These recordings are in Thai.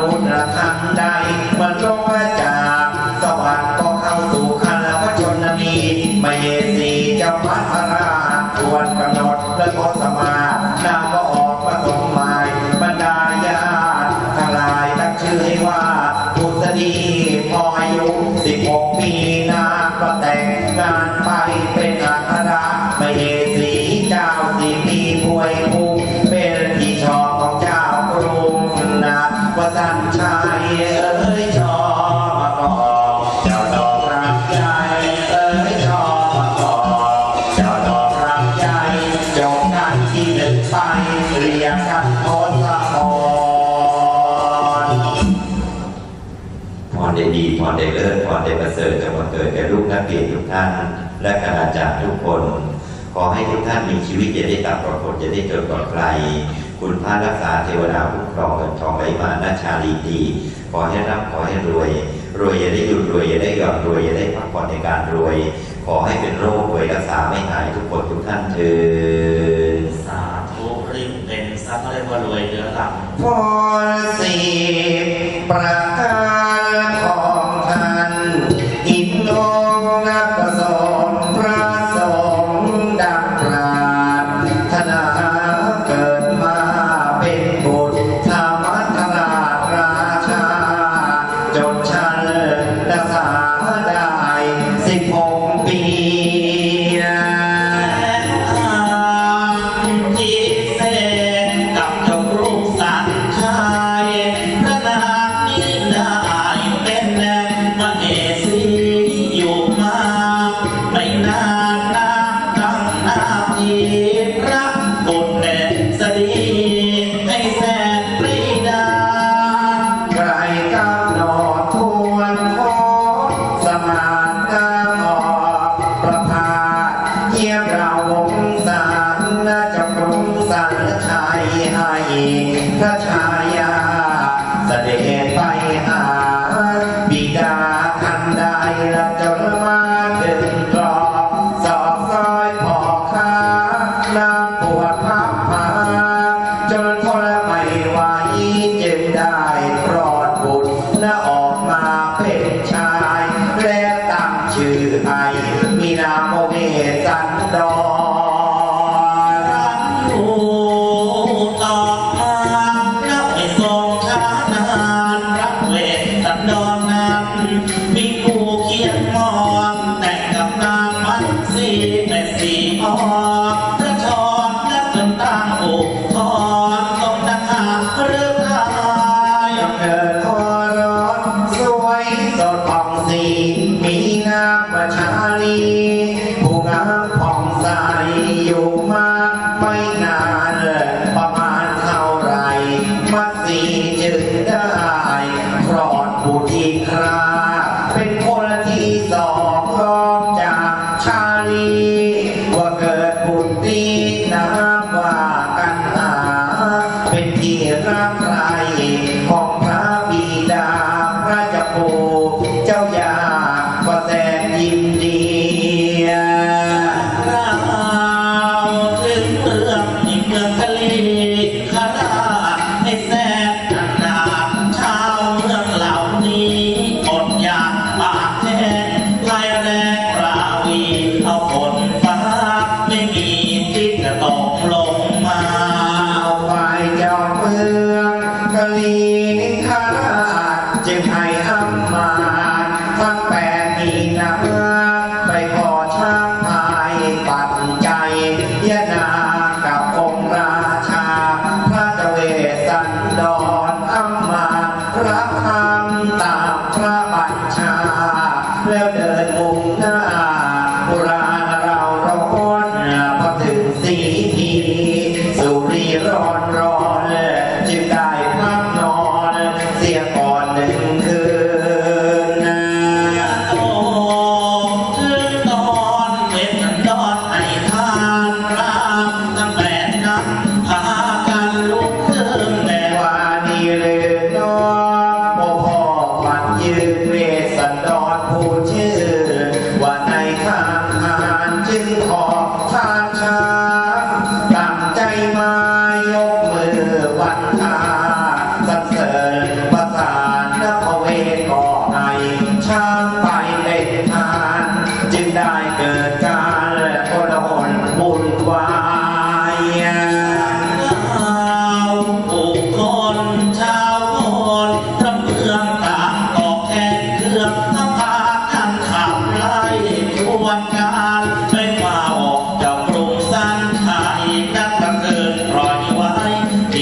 นุษย์ละทำใดมันลงมาจากสวัสดิ์ก็เข้าสู่คารวชนนีไม่เยสีเจ้าพัสราทวนกำหนดเพื่อโคสมานาก็ออกมาสมหมายบรรดาญาทั้งหลายตั้งชื่อให้ว่าบุษดีพออายุสิบหกปีนาก็แต่งงานไปเป็นอา ทศพรพรเดดีพรเดเลิศพรเดประเสริฐมาเกิดแก่ลูกนักเรียนทุกท่าน และคณาจารย์ทุกคน ขอให้ทุกท่านมีชีวิตจะได้ตับปรากฏจะได้เกิดปลอดภัยคุณพระรักษาเทวดาผู้ครองเงินทองไหลมาหน้าชาลีดี ขอให้ร่ำขอให้รวย รวยอย่าได้หยุดรวยอย่าได้หย่อนรวยอย่าได้พักผ่อนในการรวย ขอให้เป็นโรครวยรักษาไม่หายทุกคนทุกท่านเถิดสา ทรัพย์เขาเรียกว่ารวยเรือรังพรสีประการ ราชา por ti. Inhale.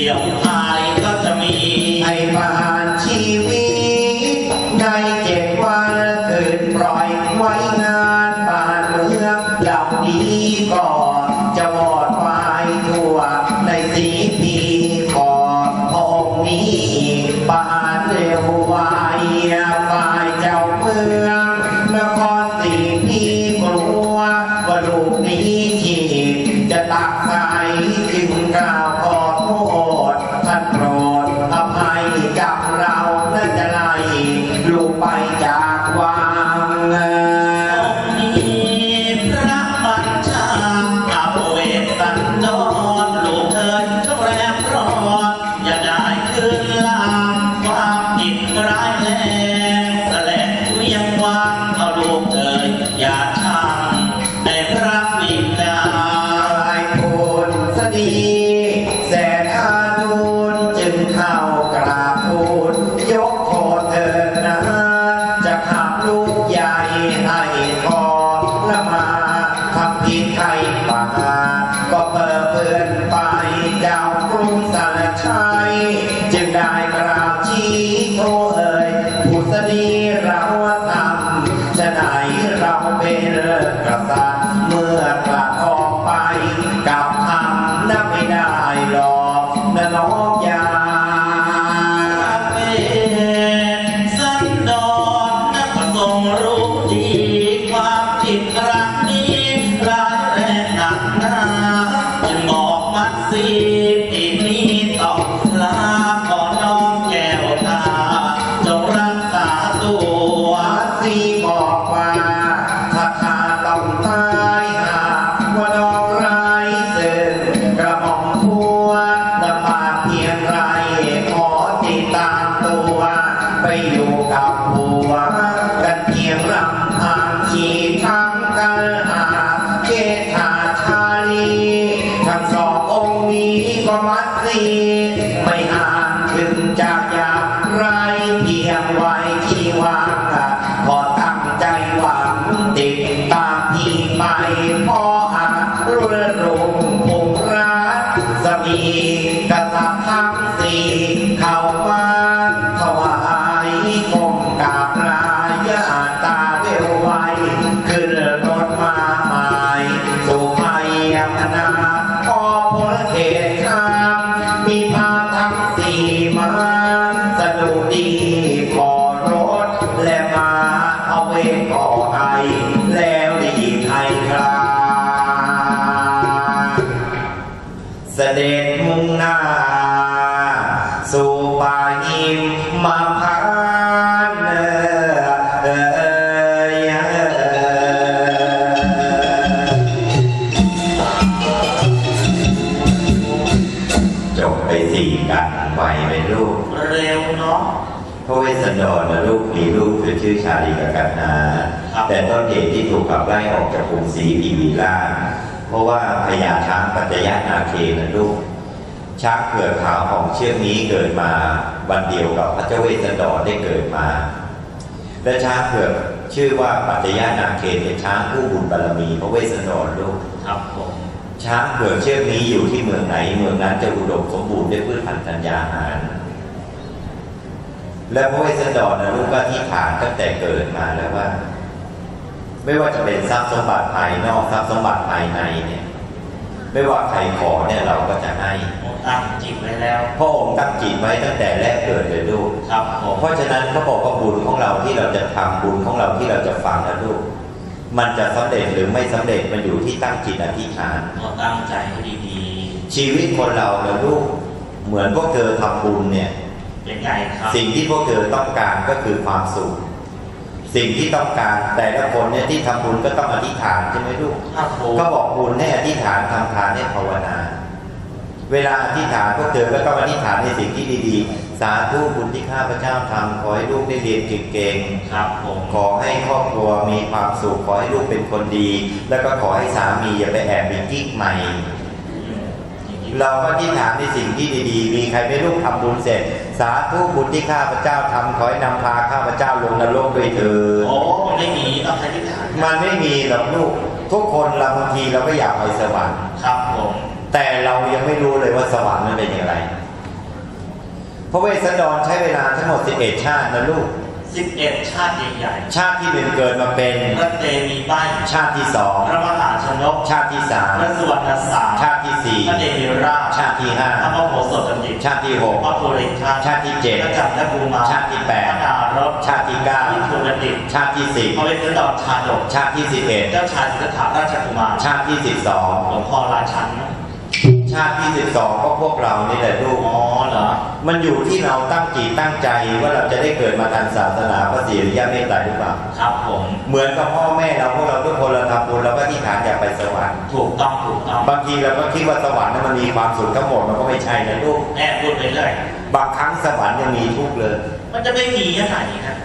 เดี๋ยว ลูกใหญ่ให้ทอละมาทำผิดใครป่าก็เปิดเพื่อนไปเจ้ากรุงสารชัยจึงได้กราบชี้โทเอ่ยผู้สดีเราทำจะไหนเราเป็นกษัตริย์เมื่อกลับออกไปกับทำนับไม่ได้หรอกนะน้อง เร็วเนาะพระเวสสันดรนะลูกมีลูกคือชื่อชาลีกับกันนาครับแต่ต้นเหตุที่ถูกขับไล่ออกจากกรุงศรีพีวีราชเพราะว่าพญาช้างปัจจยนาเคนะลูกช้างเผือกขาวของเชือกนี้เกิดมาวันเดียวกับพระเจ้าเวสสันดรได้เกิดมา และช้างเผือกชื่อว่าปัจจยนาเคเป็นช้างผู้บุญบารมีพระเวสสันดรลูกครับผมช้างเผือกเชือกนี้อยู่ที่เมืองไหน เมืองนั้นจะอุดมสมบูรณ์ด้วยพืชพันธุ์ธัญญาหาร และพระเวสสันดรนะลูกก็ที่ฐานตั้งแต่เกิดมาแล้วว่า ไม่ว่าจะเป็นทรัพย์สมบัติภายนอกทรัพย์สมบัติภายในเนี่ย ไม่ว่าใครขอเนี่ยเราก็จะให้ผมตั้งจิตไว้แล้วพระองค์ตั้งจิตไว้ตั้งแต่แรกเกิดเลยลูกครับผมเพราะฉะนั้นเขาบอกว่าบุญของเราที่เราจะทำบุญของเราที่เราจะฟังนะลูกมันจะสำเร็จหรือไม่สำเร็จมันอยู่ที่ตั้งจิตอธิษฐานก็ตั้งใจให้ดีชีวิตคนเราเนี่ยลูกเหมือนพวกเธอทำบุญเนี่ย ๆเป็นไงครับ สิ่งที่พวกเธอต้องการก็คือความสุข สิ่งที่ต้องการแต่ละคนเนี่ยที่ทำบุญก็ต้องอธิษฐานใช่ไหมลูกครับผมก็บอกบุญให้อธิษฐานทำทานให้ภาวนา เวลาอธิษฐานพวกเธอก็ต้องอธิษฐานในสิ่งที่ดีๆ สาธุบุญที่ข้าพเจ้าทำขอให้ลูกได้เรียนเก่งๆครับผมขอให้ครอบครัวมีความสุขขอให้ลูกเป็นคนดี แล้วก็ขอให้สามีอย่าไปแอบมีกิ๊กใหม่อืมอย่างนี้ เราก็ที่ถามในสิ่งที่ดีๆ มีใครไม่ลูกทำบุญเสร็จ สาธุบุญที่ข้าพเจ้าทำขอให้นำพาข้าพเจ้าลงนรกด้วยเถิดโอ้มันไม่มีต้องใช้ที่ฐานมันไม่มีหรอกลูกทุกคนเราบางทีเราก็อยากไปสวรรค์ครับผมแต่เรายังไม่รู้เลยว่าสวรรค์มันเป็นอย่างไรพระเวสสันดรใช้เวลาทั้งหมด 11 ชาตินะลูก 11 ชาติใหญ่ชาติที่หนึ่งเกิดมาเป็น ๆพระเตมีใบชาติที่สองพระมหาชนกชาติที่สามพระสุวรรณสามชาติที่สี่พระเดมีราชชาติที่ห้าพระมโหสถบัณฑิตชาติที่หก พระโพลิชาติชาติที่เจ็ดพระจันทภูมาชาติที่แปด พระนารบชาติที่เก้าพระภูรดิตชาติที่สิบพระเวสสันดรชาดกชาติที่สิบเอ็ดเจ้าชายสิทธัตถะราชกุมารชาติที่สิบสองหลวงพ่อราชันนะชาติที่สิบสองก็พวกเรานี่แหละลูกอ๋อเหรอมันอยู่ที่เราตั้งจิตตั้งใจว่าเราจะได้เกิดมาทางศาสนาพระศรีอริยเมตไตรหรือเปล่าครับผมเหมือนกับพ่อแม่เราพวกเราทุกคนเราทำบุญเราก็ที่ฐานอยากไปสวรรค์ถูกต้องถูกต้องบางทีเราก็คิดว่าสวรรค์นั้นมันมีความสุขทั้งหมดมันก็ไม่ใช่นะลูกแม่พูดไปเรื่อยบางครั้งสวรรค์ยังมีทุกข์เลย มันจะไม่มียังไงนะ